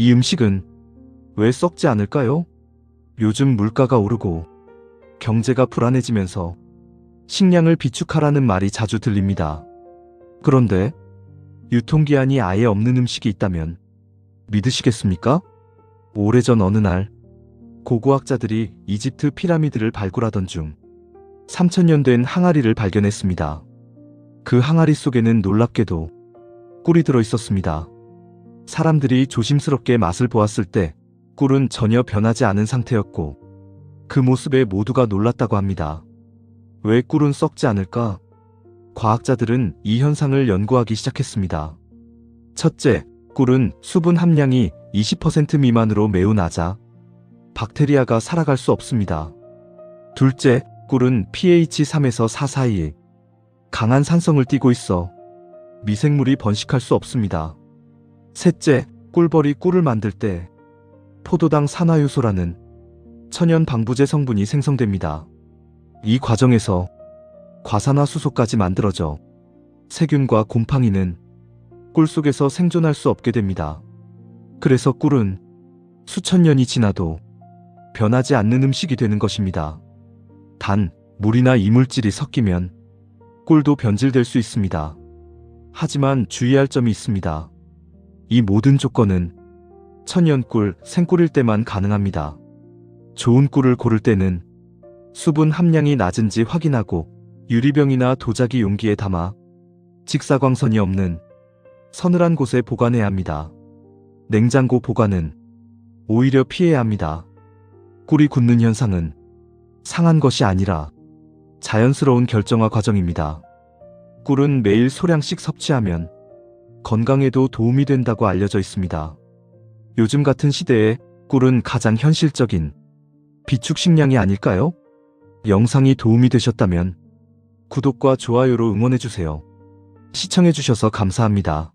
이 음식은 왜 썩지 않을까요? 요즘 물가가 오르고 경제가 불안해지면서 식량을 비축하라는 말이 자주 들립니다. 그런데 유통기한이 아예 없는 음식이 있다면 믿으시겠습니까? 오래전 어느 날 고고학자들이 이집트 피라미드를 발굴하던 중 3000년 된 항아리를 발견했습니다. 그 항아리 속에는 놀랍게도 꿀이 들어 있었습니다. 사람들이 조심스럽게 맛을 보았을 때 꿀은 전혀 변하지 않은 상태였고 그 모습에 모두가 놀랐다고 합니다. 왜 꿀은 썩지 않을까? 과학자들은 이 현상을 연구하기 시작했습니다. 첫째, 꿀은 수분 함량이 20% 미만으로 매우 낮아 박테리아가 살아갈 수 없습니다. 둘째, 꿀은 pH 3에서 4 사이에 강한 산성을 띠고 있어 미생물이 번식할 수 없습니다. 셋째, 꿀벌이 꿀을 만들 때 포도당 산화효소라는 천연 방부제 성분이 생성됩니다. 이 과정에서 과산화수소까지 만들어져 세균과 곰팡이는 꿀 속에서 생존할 수 없게 됩니다. 그래서 꿀은 수천 년이 지나도 변하지 않는 음식이 되는 것입니다. 단, 물이나 이물질이 섞이면 꿀도 변질될 수 있습니다. 하지만 주의할 점이 있습니다. 이 모든 조건은 천연꿀, 생꿀일 때만 가능합니다. 좋은 꿀을 고를 때는 수분 함량이 낮은지 확인하고 유리병이나 도자기 용기에 담아 직사광선이 없는 서늘한 곳에 보관해야 합니다. 냉장고 보관은 오히려 피해야 합니다. 꿀이 굳는 현상은 상한 것이 아니라 자연스러운 결정화 과정입니다. 꿀은 매일 소량씩 섭취하면 건강에도 도움이 된다고 알려져 있습니다. 요즘 같은 시대에 꿀은 가장 현실적인 비축 식량이 아닐까요? 영상이 도움이 되셨다면 구독과 좋아요로 응원해주세요. 시청해주셔서 감사합니다.